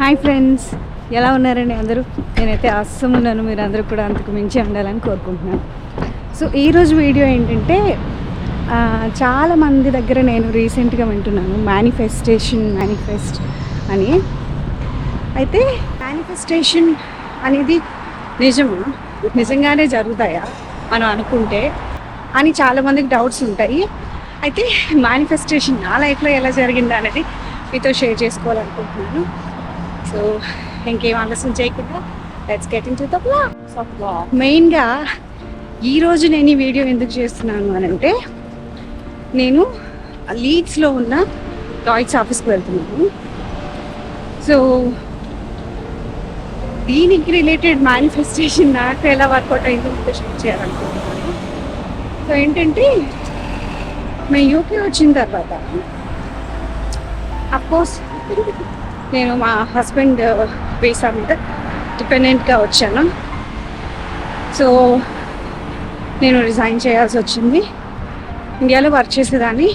Hi friends ఎలా ఉన్నారండి అందరూ? నేనైతే అస్సం ఉన్నాను మీరు అందరూ కూడా అంతకు మించి ఉండాలని కోరుకుంటున్నాను. సో ఈరోజు వీడియో ఏంటంటే చాలామంది దగ్గర నేను రీసెంట్గా వింటున్నాను మేనిఫెస్టేషన్ మేనిఫెస్ట్ అని. అయితే మేనిఫెస్టేషన్ అనేది నిజము? నిజంగానే జరుగుతాయా? మనం అనుకుంటే అని చాలామందికి డౌట్స్ ఉంటాయి. అయితే మేనిఫెస్టేషన్ నా లైఫ్లో ఎలా జరిగింది అనేది మీతో షేర్ చేసుకోవాలనుకుంటున్నాను. సో ఇంకేం ఆలస్యం చేయకుండా let's get into the blog మెయిన్గా ఈరోజు నేను ఈ వీడియో ఎందుకు చేస్తున్నాను అని అంటే నేను లీడ్స్లో ఉన్న టాయిట్స్ ఆఫీస్కి వెళ్తున్నాను. సో దీనికి రిలేటెడ్ మేనిఫెస్టేషన్ నాకు ఎలా వర్కౌట్ అయిందో మీతో షేర్ చేయాలనుకుంటున్నాను. సో ఏంటంటే మేము యూకే వచ్చిన తర్వాత అఫ్కోర్స్ నేను మా హస్బెండ్ వీసా మీద డిపెండెంట్గా వచ్చాను. సో నేను రిజైన్ చేయాల్సి వచ్చింది. ఇండియాలో వర్క్ చేసేదాన్ని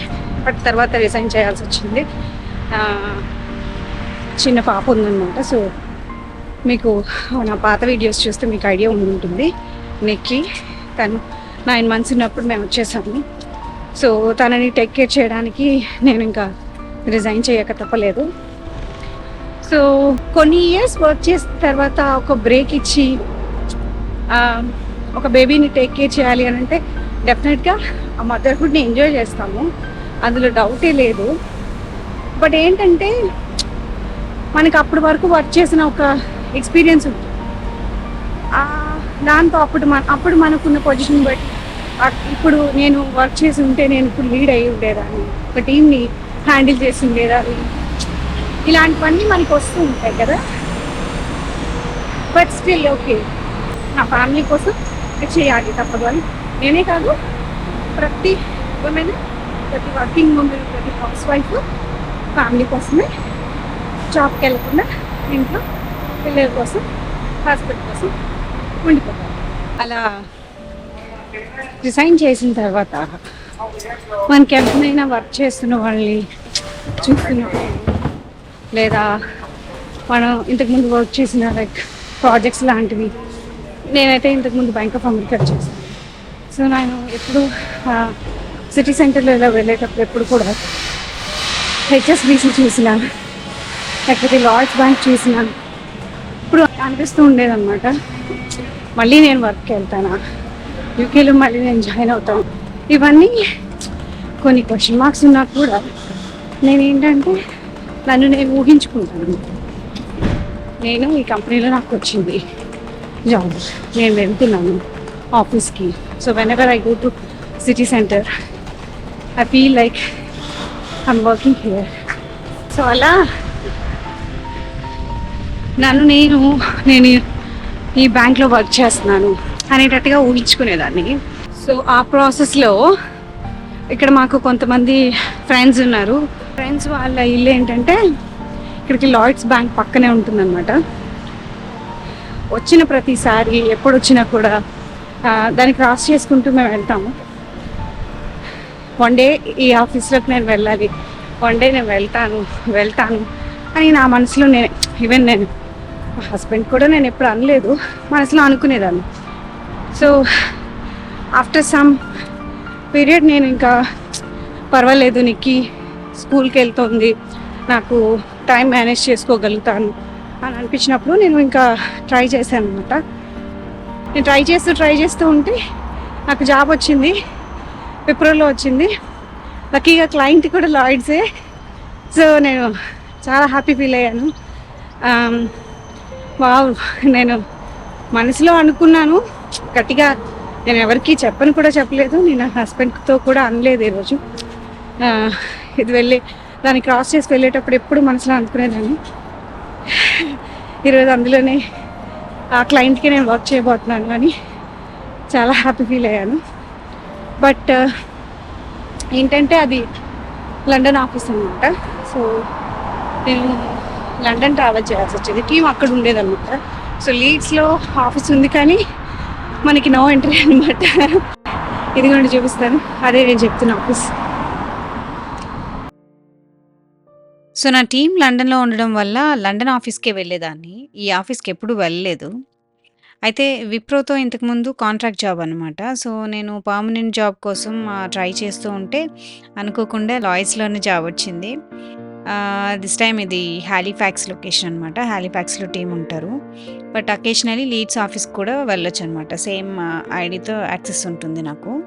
బట్ తర్వాత రిజైన్ చేయాల్సి వచ్చింది. చిన్న పాప ఉందన్నమాట. సో మీకు నా పాత వీడియోస్ చూస్తే మీకు ఐడియా ఉంటుంది నెక్కి తను నైన్ మంత్స్ ఉన్నప్పుడు మేము వచ్చేసాము. సో తనని టేక్ కేర్ చేయడానికి నేను ఇంకా రిజైన్ చేయక తప్పలేదు. సో కొన్ని ఇయర్స్ వర్క్ చేసిన తర్వాత ఒక బ్రేక్ ఇచ్చి ఒక బేబీని టేక్ కేర్ చేయాలి అని అంటే డెఫినెట్గా ఆ మదర్హుడ్ని ఎంజాయ్ చేస్తాము. అందులో డౌటే లేదు. బట్ ఏంటంటే మనకి అప్పటి వరకు వర్క్ చేసిన ఒక ఎక్స్పీరియన్స్ ఉంటుంది దాంతో అప్పుడు మన అప్పుడు మనకున్న పొజిషన్ బట్టి ఇప్పుడు నేను వర్క్ చేసి ఉంటే నేను ఇప్పుడు లీడ్ అయ్యి ఉండేదాన్ని. ఒక టీంని హ్యాండిల్ చేసి ఉండేదాన్ని. ఇలాంటివన్నీ మనకి వస్తూ ఉంటాయి కదా. బట్ స్టిల్ ఓకే నా ఫ్యామిలీ కోసం చేయాలి తప్పదు. అని నేనే కాదు ప్రతి ఉమెన్ ప్రతి వర్కింగ్ ఉమెన్ ప్రతి హౌస్ వైఫ్ ఫ్యామిలీ కోసమే జాబ్కి వెళ్ళకుండా ఇంట్లో పిల్లల కోసం హాస్పిటల్ కోసం ఉండిపోతాను అలా రిజైన్ చేసిన తర్వాత మనకి ఎవరినైనా వర్క్ చేస్తున్న వాళ్ళని చూస్తున్నాం లేదా మనం ఇంతకుముందు వర్క్ చేసిన లైక్ ప్రాజెక్ట్స్ లాంటివి. నేనైతే ఇంతకుముందు బ్యాంక్ ఆఫ్ అమెరికా చేశాను. సో నేను ఎప్పుడు సిటీ సెంటర్లో ఇలా వెళ్ళేటప్పుడు ఎప్పుడు కూడా హెచ్ఎస్బిసి చూసినాను. లేకపోతే లార్డ్స్ బ్యాంక్ చూసినాను. ఇప్పుడు అనిపిస్తూ ఉండేదన్నమాట. మళ్ళీ నేను వర్క్కి వెళ్తానా? యూకేలో మళ్ళీ నేను జాయిన్ అవుతాను ఇవన్నీ కొన్ని క్వశ్చన్ మార్క్స్ ఉన్నా కూడా నేను ఏంటంటే నన్ను నేను ఊహించుకుంటాను. నేను ఈ కంపెనీలో నాకు వచ్చింది. జాబ్. నేను వెళ్తున్నాను ఆఫీస్కి. So whenever I go to city centre I feel like I'm working here so అలా నన్ను నేను నేను ఈ బ్యాంక్లో వర్క్ చేస్తున్నాను అనేటట్టుగా ఊహించుకునేదాన్ని. సో ఆ ప్రాసెస్లో ఇక్కడ మాకు కొంతమంది ఫ్రెండ్స్ ఉన్నారు. ఫ్రెండ్స్ వాళ్ళ ఇల్లు ఏంటంటే ఇక్కడికి లాయిడ్స్ బ్యాంక్ పక్కనే ఉంటుందన్నమాట. వచ్చిన ప్రతిసారి ఎప్పుడు వచ్చినా కూడా దాన్ని క్రాస్ చేసుకుంటూ మేము వెళ్తాము. వన్ డే ఈ ఆఫీస్లోకి నేను వెళ్ళాలి. వన్ డే నేను వెళ్తాను వెళ్తాను అని నా మనసులో నేను ఈవెన్ నేను మా హస్బెండ్ కూడా నేను ఎప్పుడు అనలేదు. మనసులో అనుకునేదాన్ని. సో ఆఫ్టర్ సమ్ పీరియడ్ నేను ఇంకా పర్వాలేదు నీకు స్కూల్కి వెళ్తుంది నాకు టైం మేనేజ్ చేసుకోగలుగుతాను అని అనిపించినప్పుడు నేను ఇంకా ట్రై చేశాను అనమాట నేను ట్రై చేస్తూ ట్రై చేస్తూ ఉంటే నాకు జాబ్ వచ్చింది. విప్రోలో వచ్చింది. లక్కీగా క్లయింట్ కూడా లాయిడ్సే. సో నేను చాలా హ్యాపీ ఫీల్ అయ్యాను. వావ్ నేను మనసులో అనుకున్నాను. గట్టిగా నేను ఎవరికి చెప్పను కూడా చెప్పలేదు. నేను నా హస్బెండ్తో కూడా అనలేదు ఈరోజు. ఇది వెళ్ళి దాన్ని క్రాస్ చేసి వెళ్ళేటప్పుడు ఎప్పుడు మనసులో అనుకునేదాన్ని. ఈరోజు అందులోనే ఆ క్లయింట్కి నేను వర్క్ చేయబోతున్నాను అని చాలా హ్యాపీ ఫీల్ అయ్యాను. బట్ uh, ఏంటంటే అది లండన్ ఆఫీస్ అనమాట సో నేను లండన్ ట్రావెల్ చేయాల్సి వచ్చేది. టీం అక్కడ ఉండేదన్నమాట. సో లీడ్స్లో ఆఫీస్ ఉంది కానీ మనకి నో ఎంట్రీ అనమాట ఇదిగోండి చూపిస్తాను. అదే నేను చెప్తున్న ఆఫీస్ సో, నా టీం లండన్‌లో ఉండడం వల్ల లండన్ ఆఫీస్‌కే వెళ్ళేదాన్ని. ఈ ఆఫీస్‌కి ఎప్పుడు వెళ్ళలేదు. అయితే విప్రోతో ఇంతకుముందు కాంట్రాక్ట్ జాబ్ అనమాట. సో, నేను పర్మనెంట్ జాబ్ కోసం ట్రై చేస్తూ ఉంటే అనుకోకుండా లాయర్స్లోనే జాబ్ వచ్చింది. దిస్ టైమ్ ఇది హాలిఫాక్స్ లొకేషన్ అనమాట. హాలిఫాక్స్‌లో టీం ఉంటారు. బట్ అకేషనల్లీ లీడ్స్ ఆఫీస్ కూడా వెళ్ళొచ్చనమాట. సేమ్ ఐడితో యాక్సెస్ ఉంటుంది నాకు.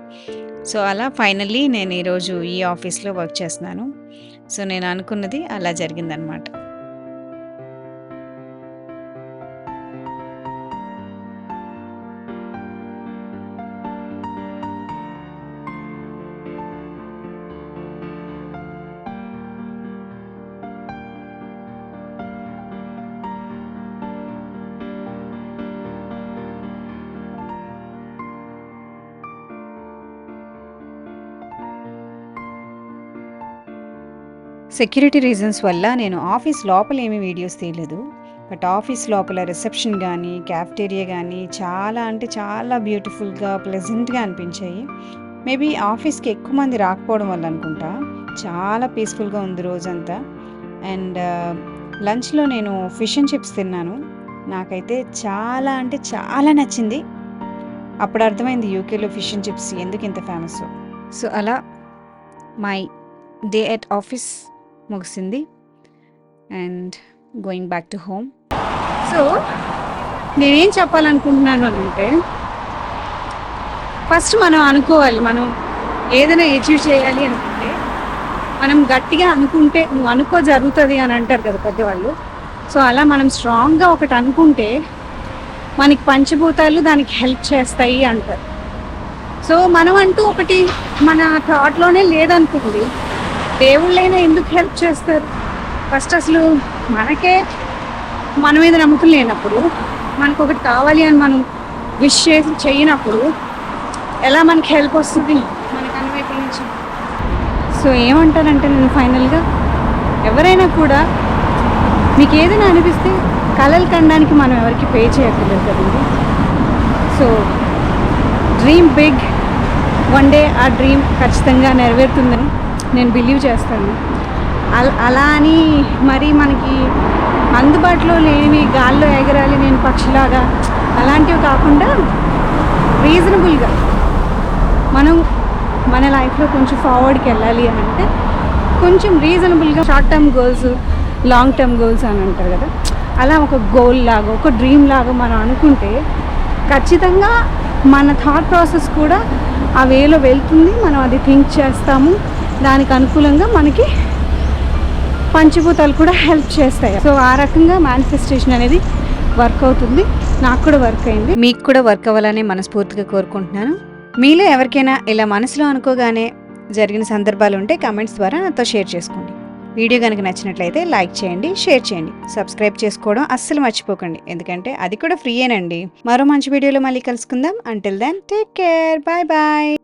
సో, అలా ఫైనల్లీ నేను ఈరోజు ఈ ఆఫీస్‌లో వర్క్ చేస్తున్నాను. సో, నేను అనుకున్నది అలా జరిగిందనమాట. సెక్యూరిటీ రీజన్స్ వల్ల నేను ఆఫీస్ లోపల ఏమీ వీడియోస్ తీయలేదు. బట్ ఆఫీస్ లోపల రిసెప్షన్ కానీ క్యాఫ్‌టేరియా కానీ చాలా అంటే చాలా బ్యూటిఫుల్‌గా, ప్లెజెంట్‌గా అనిపించాయి. మేబీ ఆఫీస్‌కి ఎక్కువ మంది రాకపోవడం వల్ల అనుకుంటా. చాలా పీస్‌ఫుల్‌గా ఉంది రోజంతా. అండ్ లంచ్‌లో నేను ఫిష్ అండ్ చిప్స్ తిన్నాను. నాకైతే చాలా అంటే చాలా నచ్చింది. అప్పుడు అర్థమైంది యూకేలో ఫిష్ అండ్ చిప్స్ ఇంత ఫేమస్ సో, అలా మై డే ఎట్ ఆఫీస్ ముగిసింది. And going back to home. So, నేనేం చెప్పాలనుకుంటున్నాను అనంటే ఫస్ట్ మనం అనుకోవాలి. మనం ఏదైనా అచీవ్ చేయాలి అనుకుంటే, మనం గట్టిగా అనుకుంటే నువ్వు అనుకో జరుగుతుంది అని అంటారు కదా పెద్దవాళ్ళు. సో, అలా మనం స్ట్రాంగ్‌గా ఒకటి అనుకుంటే, మనకి పంచభూతాలు దానికి హెల్ప్ చేస్తాయి అంటారు. సో, మనం అంటూ ఒకటి మన థాట్‌లోనే లేదనుకుంది దేవుళ్ళైనా ఎందుకు హెల్ప్ చేస్తారు? ఫస్ట్ అసలు మనకే మన మీద నమ్మకం లేనప్పుడు, మనకు ఒకటి కావాలి అని మనం విష్ చేసి చేయనప్పుడు ఎలా మనకి హెల్ప్ వస్తుంది మనకు కన్ను నుంచి. సో, ఏమంటారంటే నేను ఫైనల్‌గా ఎవరైనా కూడా మీకు ఏదైనా అనిపిస్తే కలలు కనడానికి మనం ఎవరికి పే చేయక్కర్లేదు కదండి so, dream big. One day ఆ డ్రీమ్ ఖచ్చితంగా నెరవేరుతుందని నేను బిలీవ్ చేస్తాను. అలా అని మరి మనకి అందుబాటులో లేనివి గాల్లో ఎగరాలి నేను పక్షిలాగా అలాంటివి కాకుండా రీజనబుల్‌గా మనం మన లైఫ్‌లో కొంచెం ఫార్వర్డ్‌కి వెళ్ళాలి అని అంటే కొంచెం రీజనబుల్‌గా short term goals, long term goals అని అంటారు కదా! అలా ఒక గోల్ లాగా, ఒక డ్రీమ్ లాగా మనం అనుకుంటే ఖచ్చితంగా మన థాట్ ప్రాసెస్ కూడా ఆ వేలో వెళ్తుంది. మనం అది థింక్ చేస్తాము. దానికి అనుకూలంగా మనకి పంచభూతాలు కూడా హెల్ప్ చేస్తాయి. సో, ఆ రకంగా మేనిఫెస్టేషన్ అనేది వర్క్ అవుతుంది. నాకు కూడా వర్క్ అయింది. మీకు కూడా వర్క్ అవ్వాలని మనస్ఫూర్తిగా కోరుకుంటున్నాను. మీలో ఎవరికైనా ఇలా మనసులో అనుకోగానే జరిగిన సందర్భాలు ఉంటే కమెంట్స్ ద్వారా నాతో షేర్ చేసుకోండి. వీడియో కనుక నచ్చినట్లయితే లైక్ చేయండి, షేర్ చేయండి. సబ్స్క్రైబ్ చేసుకోవడం అస్సలు మర్చిపోకండి. ఎందుకంటే అది కూడా ఫ్రీయేనండి. మరో మంచి వీడియోలో మళ్ళీ కలుసుకుందాం. Until then take care. Bye bye.